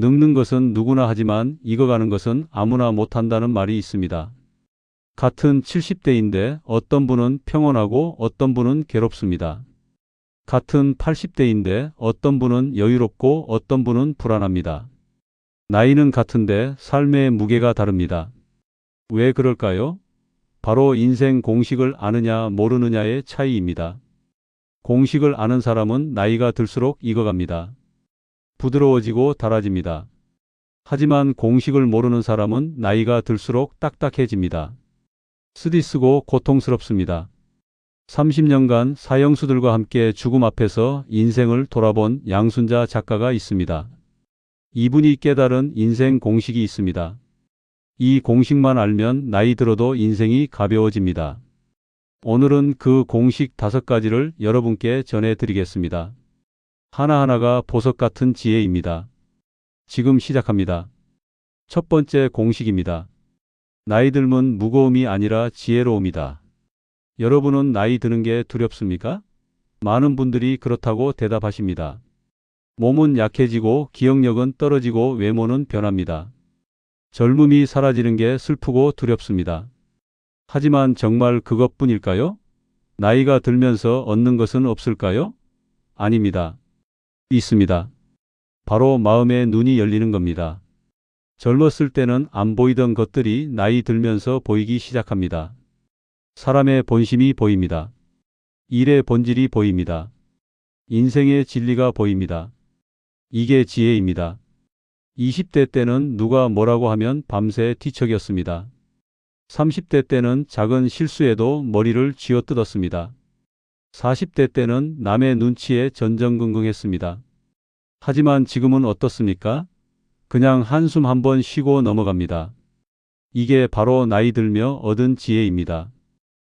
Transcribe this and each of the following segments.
늙는 것은 누구나 하지만 익어가는 것은 아무나 못한다는 말이 있습니다. 같은 70대인데 어떤 분은 평온하고 어떤 분은 괴롭습니다. 같은 80대인데 어떤 분은 여유롭고 어떤 분은 불안합니다. 나이는 같은데 삶의 무게가 다릅니다. 왜 그럴까요? 바로 인생 공식을 아느냐 모르느냐의 차이입니다. 공식을 아는 사람은 나이가 들수록 익어갑니다. 부드러워지고 달아집니다. 하지만 공식을 모르는 사람은 나이가 들수록 딱딱해집니다. 쓰디쓰고 고통스럽습니다. 30년간 사형수들과 함께 죽음 앞에서 인생을 돌아본 양순자 작가가 있습니다. 이분이 깨달은 인생 공식이 있습니다. 이 공식만 알면 나이 들어도 인생이 가벼워집니다. 오늘은 그 공식 다섯 가지를 여러분께 전해드리겠습니다. 하나하나가 보석 같은 지혜입니다. 지금 시작합니다. 첫 번째 공식입니다. 나이 들면 무거움이 아니라 지혜로움이다. 여러분은 나이 드는 게 두렵습니까? 많은 분들이 그렇다고 대답하십니다. 몸은 약해지고 기억력은 떨어지고 외모는 변합니다. 젊음이 사라지는 게 슬프고 두렵습니다. 하지만 정말 그것뿐일까요? 나이가 들면서 얻는 것은 없을까요? 아닙니다. 있습니다. 바로 마음의 눈이 열리는 겁니다. 젊었을 때는 안 보이던 것들이 나이 들면서 보이기 시작합니다. 사람의 본심이 보입니다. 일의 본질이 보입니다. 인생의 진리가 보입니다. 이게 지혜입니다. 20대 때는 누가 뭐라고 하면 밤새 뒤척였습니다. 30대 때는 작은 실수에도 머리를 쥐어뜯었습니다. 40대 때는 남의 눈치에 전전긍긍했습니다. 하지만 지금은 어떻습니까? 그냥 한숨 한번 쉬고 넘어갑니다. 이게 바로 나이 들며 얻은 지혜입니다.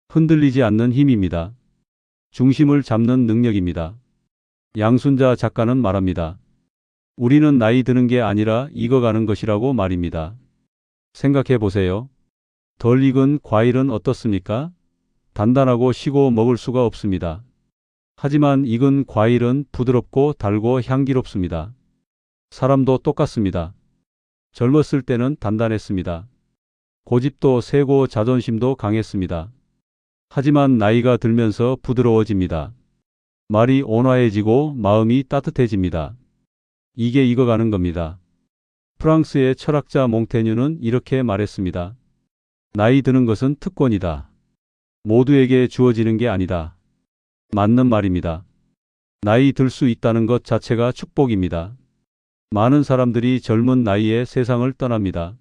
흔들리지 않는 힘입니다. 중심을 잡는 능력입니다. 양순자 작가는 말합니다. 우리는 나이 드는 게 아니라 익어가는 것이라고 말입니다. 생각해 보세요. 덜 익은 과일은 어떻습니까? 단단하고 시고 먹을 수가 없습니다. 하지만 익은 과일은 부드럽고 달고 향기롭습니다. 사람도 똑같습니다. 젊었을 때는 단단했습니다. 고집도 세고 자존심도 강했습니다. 하지만 나이가 들면서 부드러워집니다. 말이 온화해지고 마음이 따뜻해집니다. 이게 익어가는 겁니다. 프랑스의 철학자 몽테뉴는 이렇게 말했습니다. 나이 드는 것은 특권이다. 모두에게 주어지는 게 아니다. 맞는 말입니다. 나이 들 수 있다는 것 자체가 축복입니다. 많은 사람들이 젊은 나이에 세상을 떠납니다.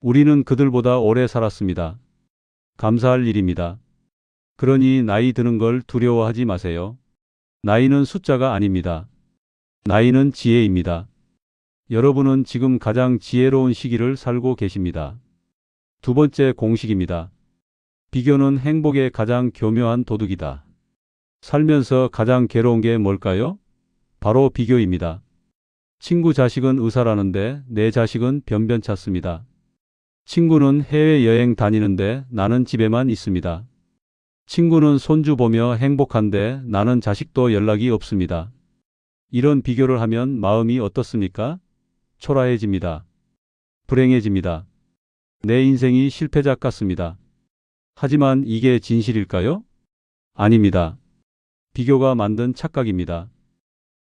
우리는 그들보다 오래 살았습니다. 감사할 일입니다. 그러니 나이 드는 걸 두려워하지 마세요. 나이는 숫자가 아닙니다. 나이는 지혜입니다. 여러분은 지금 가장 지혜로운 시기를 살고 계십니다. 두 번째 공식입니다. 비교는 행복의 가장 교묘한 도둑이다. 살면서 가장 괴로운 게 뭘까요? 바로 비교입니다. 친구 자식은 의사라는데 내 자식은 변변찮습니다. 친구는 해외여행 다니는데 나는 집에만 있습니다. 친구는 손주 보며 행복한데 나는 자식도 연락이 없습니다. 이런 비교를 하면 마음이 어떻습니까? 초라해집니다. 불행해집니다. 내 인생이 실패작 같습니다. 하지만 이게 진실일까요? 아닙니다. 비교가 만든 착각입니다.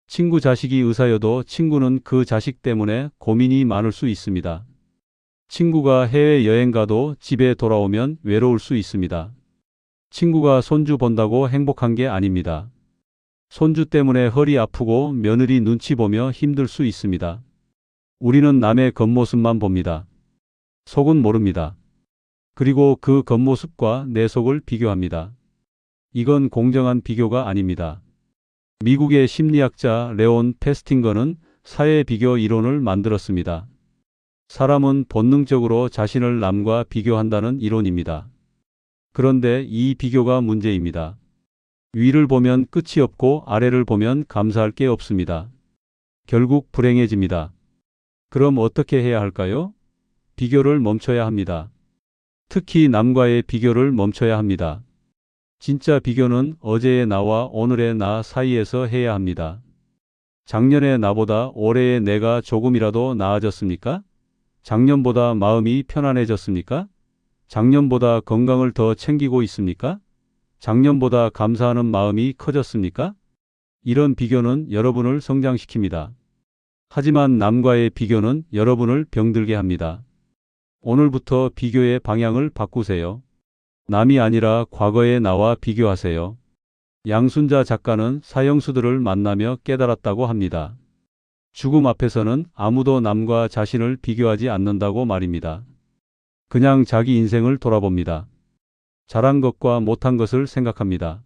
친구 자식이 의사여도 친구는 그 자식 때문에 고민이 많을 수 있습니다. 친구가 해외여행 가도 집에 돌아오면 외로울 수 있습니다. 친구가 손주 본다고 행복한 게 아닙니다. 손주 때문에 허리 아프고 며느리 눈치 보며 힘들 수 있습니다. 우리는 남의 겉모습만 봅니다. 속은 모릅니다. 그리고 그 겉모습과 내 속을 비교합니다. 이건 공정한 비교가 아닙니다. 미국의 심리학자 레온 페스팅거는 사회 비교 이론을 만들었습니다. 사람은 본능적으로 자신을 남과 비교한다는 이론입니다. 그런데 이 비교가 문제입니다. 위를 보면 끝이 없고 아래를 보면 감사할 게 없습니다. 결국 불행해집니다. 그럼 어떻게 해야 할까요? 비교를 멈춰야 합니다. 특히 남과의 비교를 멈춰야 합니다. 진짜 비교는 어제의 나와 오늘의 나 사이에서 해야 합니다. 작년에 나보다 올해의 내가 조금이라도 나아졌습니까? 작년보다 마음이 편안해졌습니까? 작년보다 건강을 더 챙기고 있습니까? 작년보다 감사하는 마음이 커졌습니까? 이런 비교는 여러분을 성장시킵니다. 하지만 남과의 비교는 여러분을 병들게 합니다. 오늘부터 비교의 방향을 바꾸세요. 남이 아니라 과거의 나와 비교하세요. 양순자 작가는 사형수들을 만나며 깨달았다고 합니다. 죽음 앞에서는 아무도 남과 자신을 비교하지 않는다고 말입니다. 그냥 자기 인생을 돌아봅니다. 잘한 것과 못한 것을 생각합니다.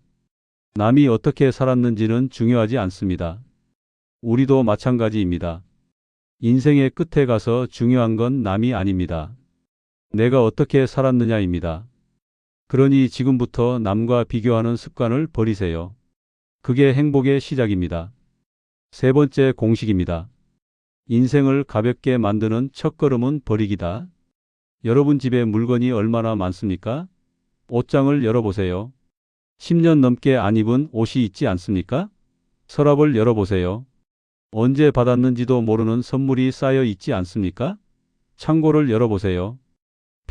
남이 어떻게 살았는지는 중요하지 않습니다. 우리도 마찬가지입니다. 인생의 끝에 가서 중요한 건 남이 아닙니다. 내가 어떻게 살았느냐입니다. 그러니 지금부터 남과 비교하는 습관을 버리세요. 그게 행복의 시작입니다. 세 번째 공식입니다. 인생을 가볍게 만드는 첫걸음은 버리기다. 여러분 집에 물건이 얼마나 많습니까? 옷장을 열어보세요. 10년 넘게 안 입은 옷이 있지 않습니까? 서랍을 열어보세요. 언제 받았는지도 모르는 선물이 쌓여 있지 않습니까? 창고를 열어보세요.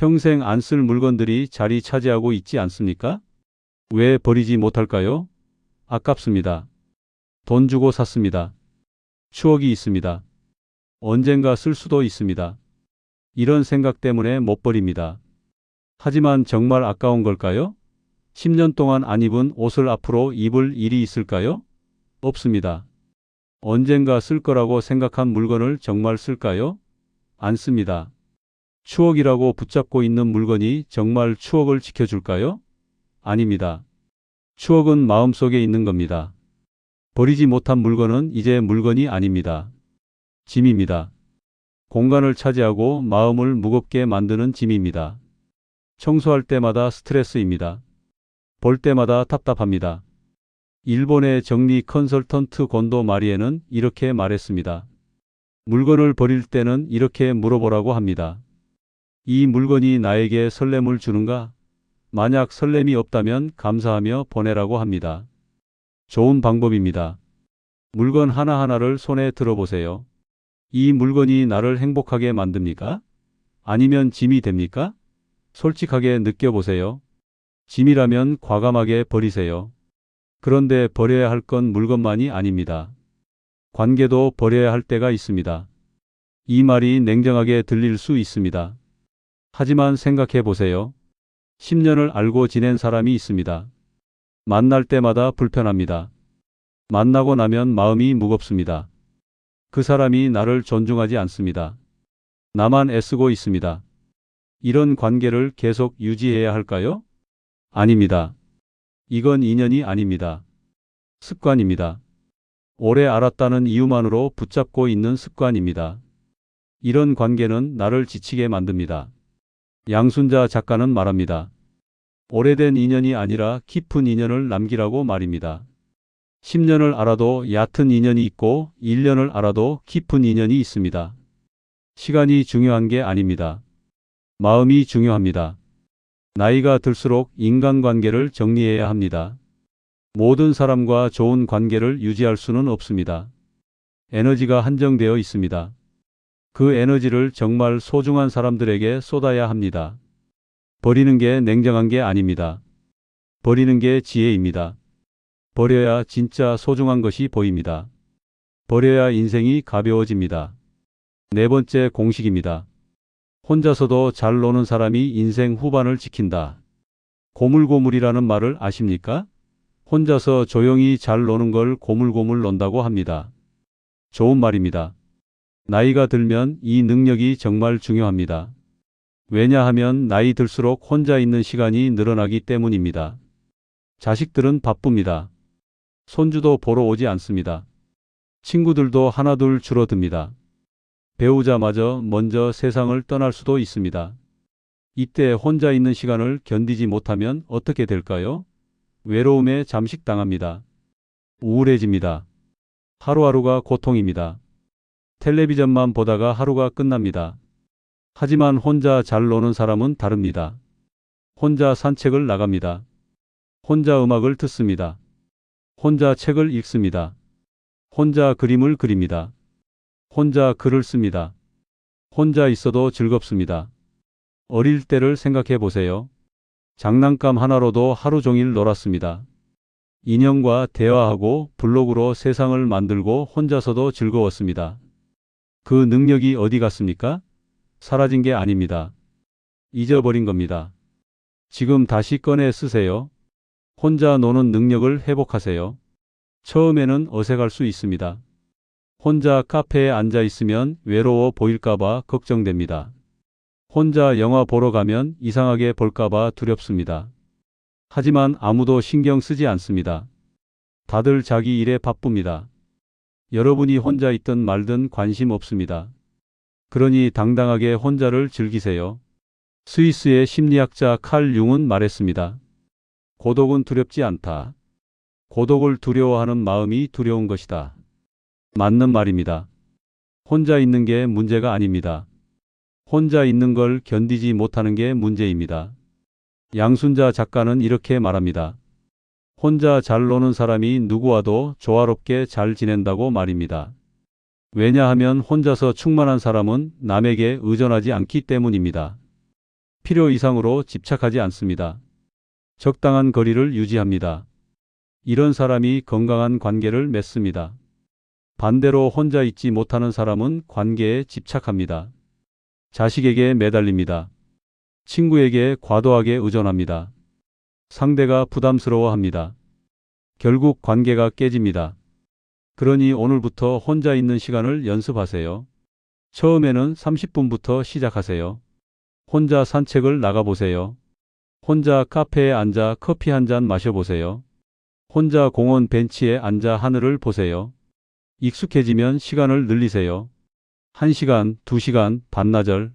평생 안 쓸 물건들이 자리 차지하고 있지 않습니까? 왜 버리지 못할까요? 아깝습니다. 돈 주고 샀습니다. 추억이 있습니다. 언젠가 쓸 수도 있습니다. 이런 생각 때문에 못 버립니다. 하지만 정말 아까운 걸까요? 10년 동안 안 입은 옷을 앞으로 입을 일이 있을까요? 없습니다. 언젠가 쓸 거라고 생각한 물건을 정말 쓸까요? 안 씁니다. 추억이라고 붙잡고 있는 물건이 정말 추억을 지켜줄까요? 아닙니다. 추억은 마음속에 있는 겁니다. 버리지 못한 물건은 이제 물건이 아닙니다. 짐입니다. 공간을 차지하고 마음을 무겁게 만드는 짐입니다. 청소할 때마다 스트레스입니다. 볼 때마다 답답합니다. 일본의 정리 컨설턴트 곤도 마리에는 이렇게 말했습니다. 물건을 버릴 때는 이렇게 물어보라고 합니다. 이 물건이 나에게 설렘을 주는가? 만약 설렘이 없다면 감사하며 보내라고 합니다. 좋은 방법입니다. 물건 하나하나를 손에 들어보세요. 이 물건이 나를 행복하게 만듭니까? 아니면 짐이 됩니까? 솔직하게 느껴보세요. 짐이라면 과감하게 버리세요. 그런데 버려야 할 건 물건만이 아닙니다. 관계도 버려야 할 때가 있습니다. 이 말이 냉정하게 들릴 수 있습니다. 하지만 생각해 보세요. 10년을 알고 지낸 사람이 있습니다. 만날 때마다 불편합니다. 만나고 나면 마음이 무겁습니다. 그 사람이 나를 존중하지 않습니다. 나만 애쓰고 있습니다. 이런 관계를 계속 유지해야 할까요? 아닙니다. 이건 인연이 아닙니다. 습관입니다. 오래 알았다는 이유만으로 붙잡고 있는 습관입니다. 이런 관계는 나를 지치게 만듭니다. 양순자 작가는 말합니다. 오래된 인연이 아니라 깊은 인연을 남기라고 말입니다. 10년을 알아도 얕은 인연이 있고 1년을 알아도 깊은 인연이 있습니다. 시간이 중요한 게 아닙니다. 마음이 중요합니다. 나이가 들수록 인간관계를 정리해야 합니다. 모든 사람과 좋은 관계를 유지할 수는 없습니다. 에너지가 한정되어 있습니다. 그 에너지를 정말 소중한 사람들에게 쏟아야 합니다. 버리는 게 냉정한 게 아닙니다. 버리는 게 지혜입니다. 버려야 진짜 소중한 것이 보입니다. 버려야 인생이 가벼워집니다. 네 번째 공식입니다. 혼자서도 잘 노는 사람이 인생 후반을 지킨다. 고물고물이라는 말을 아십니까? 혼자서 조용히 잘 노는 걸 고물고물 논다고 합니다. 좋은 말입니다. 나이가 들면 이 능력이 정말 중요합니다. 왜냐하면 나이 들수록 혼자 있는 시간이 늘어나기 때문입니다. 자식들은 바쁩니다. 손주도 보러 오지 않습니다. 친구들도 하나둘 줄어듭니다. 배우자마저 먼저 세상을 떠날 수도 있습니다. 이때 혼자 있는 시간을 견디지 못하면 어떻게 될까요? 외로움에 잠식당합니다. 우울해집니다. 하루하루가 고통입니다. 텔레비전만 보다가 하루가 끝납니다. 하지만 혼자 잘 노는 사람은 다릅니다. 혼자 산책을 나갑니다. 혼자 음악을 듣습니다. 혼자 책을 읽습니다. 혼자 그림을 그립니다. 혼자 글을 씁니다. 혼자 있어도 즐겁습니다. 어릴 때를 생각해 보세요. 장난감 하나로도 하루 종일 놀았습니다. 인형과 대화하고 블록으로 세상을 만들고 혼자서도 즐거웠습니다. 그 능력이 어디 갔습니까? 사라진 게 아닙니다. 잊어버린 겁니다. 지금 다시 꺼내 쓰세요. 혼자 노는 능력을 회복하세요. 처음에는 어색할 수 있습니다. 혼자 카페에 앉아 있으면 외로워 보일까봐 걱정됩니다. 혼자 영화 보러 가면 이상하게 볼까봐 두렵습니다. 하지만 아무도 신경 쓰지 않습니다. 다들 자기 일에 바쁩니다. 여러분이 혼자 있든 말든 관심 없습니다. 그러니 당당하게 혼자를 즐기세요. 스위스의 심리학자 칼 융은 말했습니다. 고독은 두렵지 않다. 고독을 두려워하는 마음이 두려운 것이다. 맞는 말입니다. 혼자 있는 게 문제가 아닙니다. 혼자 있는 걸 견디지 못하는 게 문제입니다. 양순자 작가는 이렇게 말합니다. 혼자 잘 노는 사람이 누구와도 조화롭게 잘 지낸다고 말입니다. 왜냐하면 혼자서 충만한 사람은 남에게 의존하지 않기 때문입니다. 필요 이상으로 집착하지 않습니다. 적당한 거리를 유지합니다. 이런 사람이 건강한 관계를 맺습니다. 반대로 혼자 있지 못하는 사람은 관계에 집착합니다. 자식에게 매달립니다. 친구에게 과도하게 의존합니다. 상대가 부담스러워합니다. 결국 관계가 깨집니다. 그러니 오늘부터 혼자 있는 시간을 연습하세요. 처음에는 30분부터 시작하세요. 혼자 산책을 나가보세요. 혼자 카페에 앉아 커피 한 잔 마셔보세요. 혼자 공원 벤치에 앉아 하늘을 보세요. 익숙해지면 시간을 늘리세요. 1시간, 2시간, 반나절.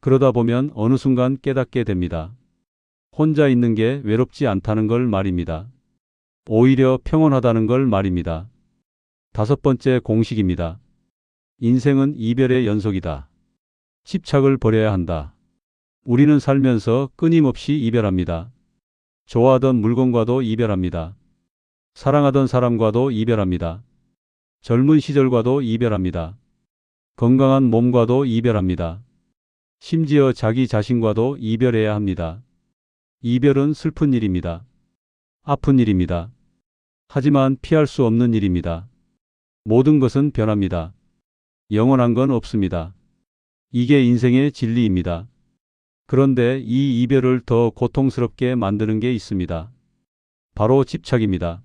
그러다 보면 어느 순간 깨닫게 됩니다. 혼자 있는 게 외롭지 않다는 걸 말입니다. 오히려 평온하다는 걸 말입니다. 다섯 번째 공식입니다. 인생은 이별의 연속이다. 집착을 버려야 한다. 우리는 살면서 끊임없이 이별합니다. 좋아하던 물건과도 이별합니다. 사랑하던 사람과도 이별합니다. 젊은 시절과도 이별합니다. 건강한 몸과도 이별합니다. 심지어 자기 자신과도 이별해야 합니다. 이별은 슬픈 일입니다. 아픈 일입니다. 하지만 피할 수 없는 일입니다. 모든 것은 변합니다. 영원한 건 없습니다. 이게 인생의 진리입니다. 그런데 이 이별을 더 고통스럽게 만드는 게 있습니다. 바로 집착입니다.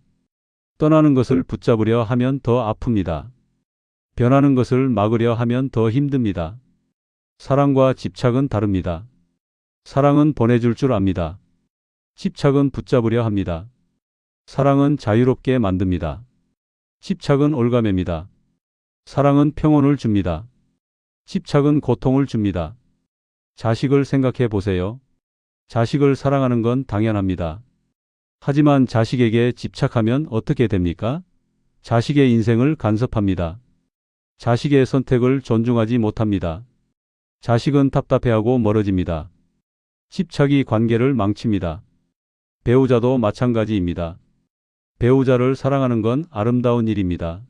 떠나는 것을 붙잡으려 하면 더 아픕니다. 변하는 것을 막으려 하면 더 힘듭니다. 사랑과 집착은 다릅니다. 사랑은 보내줄 줄 압니다. 집착은 붙잡으려 합니다. 사랑은 자유롭게 만듭니다. 집착은 올가매입니다. 사랑은 평온을 줍니다. 집착은 고통을 줍니다. 자식을 생각해 보세요. 자식을 사랑하는 건 당연합니다. 하지만 자식에게 집착하면 어떻게 됩니까? 자식의 인생을 간섭합니다. 자식의 선택을 존중하지 못합니다. 자식은 답답해하고 멀어집니다. 집착이 관계를 망칩니다. 배우자도 마찬가지입니다. 배우자를 사랑하는 건 아름다운 일입니다.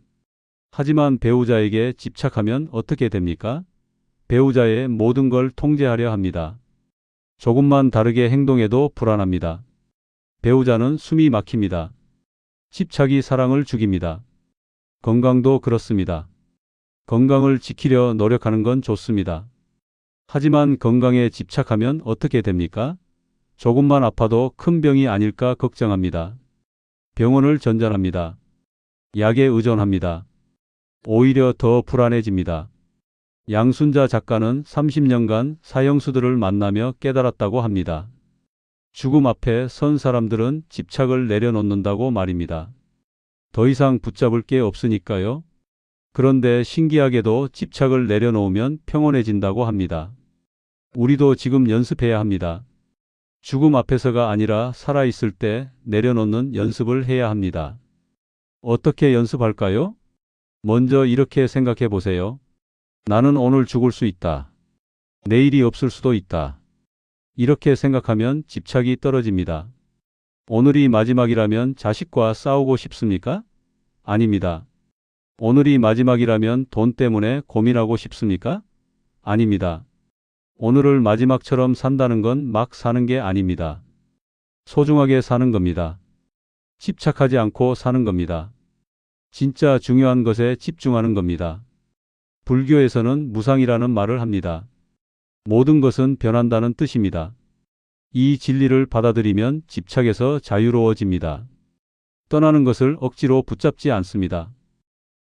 하지만 배우자에게 집착하면 어떻게 됩니까? 배우자의 모든 걸 통제하려 합니다. 조금만 다르게 행동해도 불안합니다. 배우자는 숨이 막힙니다. 집착이 사랑을 죽입니다. 건강도 그렇습니다. 건강을 지키려 노력하는 건 좋습니다. 하지만 건강에 집착하면 어떻게 됩니까? 조금만 아파도 큰 병이 아닐까 걱정합니다. 병원을 전전합니다. 약에 의존합니다. 오히려 더 불안해집니다. 양순자 작가는 30년간 사형수들을 만나며 깨달았다고 합니다. 죽음 앞에 선 사람들은 집착을 내려놓는다고 말입니다. 더 이상 붙잡을 게 없으니까요. 그런데 신기하게도 집착을 내려놓으면 평온해진다고 합니다. 우리도 지금 연습해야 합니다. 죽음 앞에서가 아니라 살아있을 때 내려놓는 연습을 해야 합니다. 어떻게 연습할까요? 먼저 이렇게 생각해 보세요. 나는 오늘 죽을 수 있다. 내일이 없을 수도 있다. 이렇게 생각하면 집착이 떨어집니다. 오늘이 마지막이라면 자식과 싸우고 싶습니까? 아닙니다. 오늘이 마지막이라면 돈 때문에 고민하고 싶습니까? 아닙니다. 오늘을 마지막처럼 산다는 건 막 사는 게 아닙니다. 소중하게 사는 겁니다. 집착하지 않고 사는 겁니다. 진짜 중요한 것에 집중하는 겁니다. 불교에서는 무상이라는 말을 합니다. 모든 것은 변한다는 뜻입니다. 이 진리를 받아들이면 집착에서 자유로워집니다. 떠나는 것을 억지로 붙잡지 않습니다.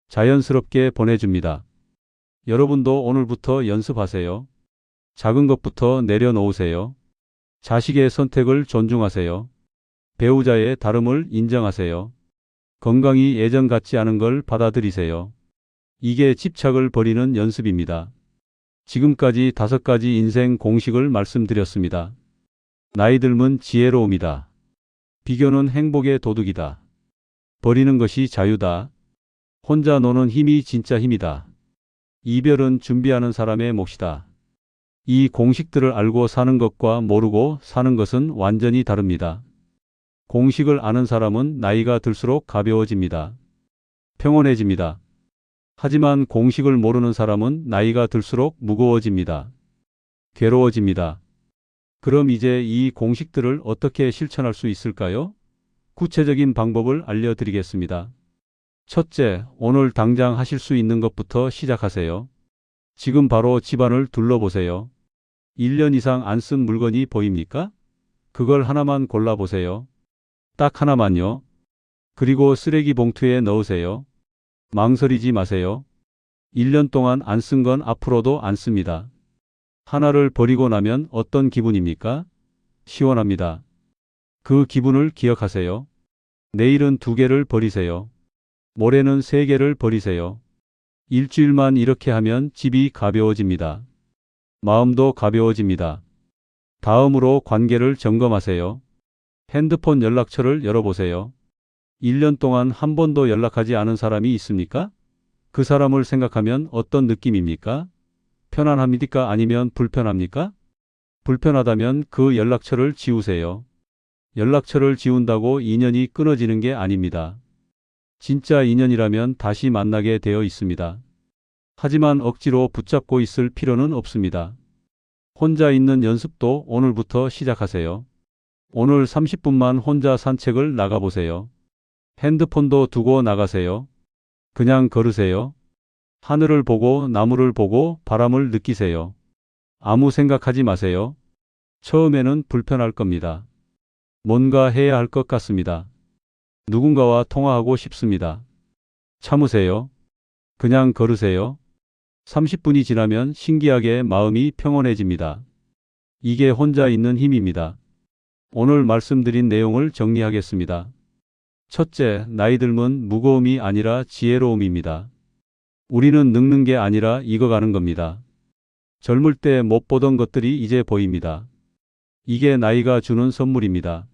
자연스럽게 보내줍니다. 여러분도 오늘부터 연습하세요. 작은 것부터 내려놓으세요. 자식의 선택을 존중하세요. 배우자의 다름을 인정하세요. 건강이 예전 같지 않은 걸 받아들이세요. 이게 집착을 버리는 연습입니다. 지금까지 다섯 가지 인생 공식을 말씀드렸습니다. 나이 들면 지혜로움이다. 비교는 행복의 도둑이다. 버리는 것이 자유다. 혼자 노는 힘이 진짜 힘이다. 이별은 준비하는 사람의 몫이다. 이 공식들을 알고 사는 것과 모르고 사는 것은 완전히 다릅니다. 공식을 아는 사람은 나이가 들수록 가벼워집니다. 평온해집니다. 하지만 공식을 모르는 사람은 나이가 들수록 무거워집니다. 괴로워집니다. 그럼 이제 이 공식들을 어떻게 실천할 수 있을까요? 구체적인 방법을 알려드리겠습니다. 첫째, 오늘 당장 하실 수 있는 것부터 시작하세요. 지금 바로 집안을 둘러보세요. 1년 이상 안 쓴 물건이 보입니까? 그걸 하나만 골라보세요. 딱 하나만요. 그리고 쓰레기 봉투에 넣으세요. 망설이지 마세요. 1년 동안 안 쓴 건 앞으로도 안 씁니다. 하나를 버리고 나면 어떤 기분입니까? 시원합니다. 그 기분을 기억하세요. 내일은 두 개를 버리세요. 모레는 세 개를 버리세요. 일주일만 이렇게 하면 집이 가벼워집니다. 마음도 가벼워집니다. 다음으로 관계를 점검하세요. 핸드폰 연락처를 열어보세요. 1년 동안 한 번도 연락하지 않은 사람이 있습니까? 그 사람을 생각하면 어떤 느낌입니까? 편안합니까? 아니면 불편합니까? 불편하다면 그 연락처를 지우세요. 연락처를 지운다고 인연이 끊어지는 게 아닙니다. 진짜 인연이라면 다시 만나게 되어 있습니다. 하지만 억지로 붙잡고 있을 필요는 없습니다. 혼자 있는 연습도 오늘부터 시작하세요. 오늘 30분만 혼자 산책을 나가보세요. 핸드폰도 두고 나가세요. 그냥 걸으세요. 하늘을 보고 나무를 보고 바람을 느끼세요. 아무 생각하지 마세요. 처음에는 불편할 겁니다. 뭔가 해야 할 것 같습니다. 누군가와 통화하고 싶습니다. 참으세요. 그냥 걸으세요. 30분이 지나면 신기하게 마음이 평온해집니다. 이게 혼자 있는 힘입니다. 오늘 말씀드린 내용을 정리하겠습니다. 첫째, 나이 들면 무거움이 아니라 지혜로움입니다. 우리는 늙는 게 아니라 익어가는 겁니다. 젊을 때 못 보던 것들이 이제 보입니다. 이게 나이가 주는 선물입니다.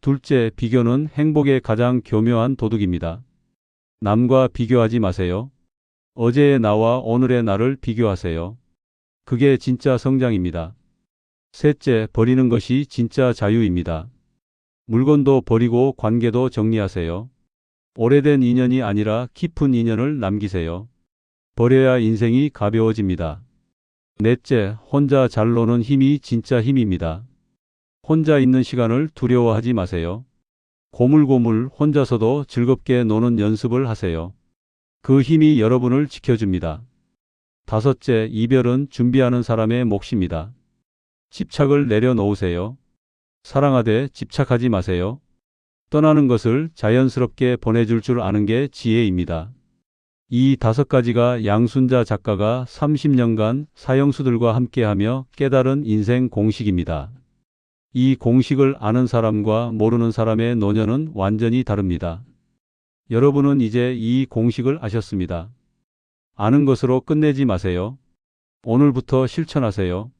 둘째, 비교는 행복의 가장 교묘한 도둑입니다. 남과 비교하지 마세요. 어제의 나와 오늘의 나를 비교하세요. 그게 진짜 성장입니다. 셋째, 버리는 것이 진짜 자유입니다. 물건도 버리고 관계도 정리하세요. 오래된 인연이 아니라 깊은 인연을 남기세요. 버려야 인생이 가벼워집니다. 넷째, 혼자 잘 노는 힘이 진짜 힘입니다. 혼자 있는 시간을 두려워하지 마세요. 고물고물 혼자서도 즐겁게 노는 연습을 하세요. 그 힘이 여러분을 지켜줍니다. 다섯째, 이별은 준비하는 사람의 몫입니다. 집착을 내려놓으세요. 사랑하되 집착하지 마세요. 떠나는 것을 자연스럽게 보내줄 줄 아는 게 지혜입니다. 이 다섯 가지가 양순자 작가가 30년간 사형수들과 함께하며 깨달은 인생 공식입니다. 이 공식을 아는 사람과 모르는 사람의 노년은 완전히 다릅니다. 여러분은 이제 이 공식을 아셨습니다. 아는 것으로 끝내지 마세요. 오늘부터 실천하세요.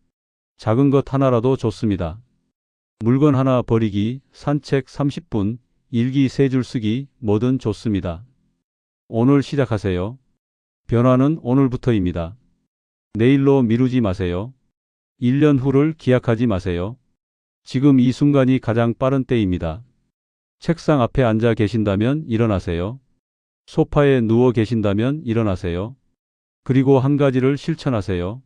작은 것 하나라도 좋습니다. 물건 하나 버리기, 산책 30분, 일기 세 줄 쓰기, 뭐든 좋습니다. 오늘 시작하세요. 변화는 오늘부터입니다. 내일로 미루지 마세요. 1년 후를 기약하지 마세요. 지금 이 순간이 가장 빠른 때입니다. 책상 앞에 앉아 계신다면 일어나세요. 소파에 누워 계신다면 일어나세요. 그리고 한 가지를 실천하세요.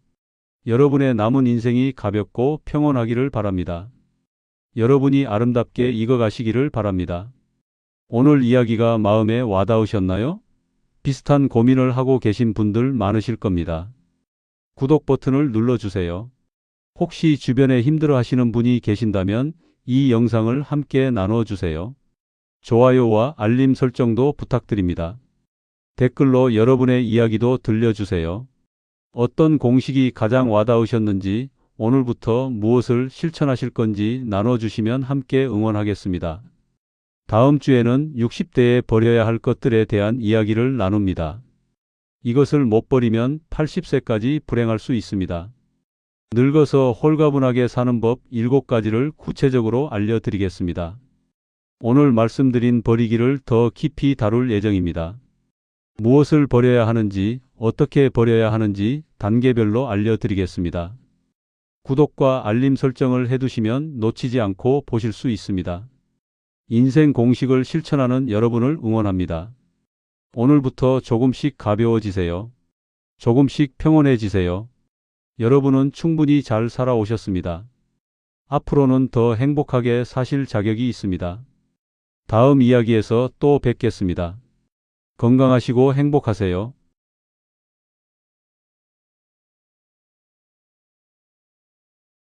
여러분의 남은 인생이 가볍고 평온하기를 바랍니다. 여러분이 아름답게 익어가시기를 바랍니다. 오늘 이야기가 마음에 와닿으셨나요? 비슷한 고민을 하고 계신 분들 많으실 겁니다. 구독 버튼을 눌러주세요. 혹시 주변에 힘들어 하시는 분이 계신다면 이 영상을 함께 나눠주세요. 좋아요와 알림 설정도 부탁드립니다. 댓글로 여러분의 이야기도 들려주세요. 어떤 공식이 가장 와닿으셨는지 오늘부터 무엇을 실천하실 건지 나눠주시면 함께 응원하겠습니다. 다음 주에는 60대에 버려야 할 것들에 대한 이야기를 나눕니다. 이것을 못 버리면 80세까지 불행할 수 있습니다. 늙어서 홀가분하게 사는 법 7가지를 구체적으로 알려드리겠습니다. 오늘 말씀드린 버리기를 더 깊이 다룰 예정입니다. 무엇을 버려야 하는지, 어떻게 버려야 하는지 단계별로 알려드리겠습니다. 구독과 알림 설정을 해두시면 놓치지 않고 보실 수 있습니다. 인생 공식을 실천하는 여러분을 응원합니다. 오늘부터 조금씩 가벼워지세요. 조금씩 평온해지세요. 여러분은 충분히 잘 살아오셨습니다. 앞으로는 더 행복하게 사실 자격이 있습니다. 다음 이야기에서 또 뵙겠습니다. 건강하시고 행복하세요.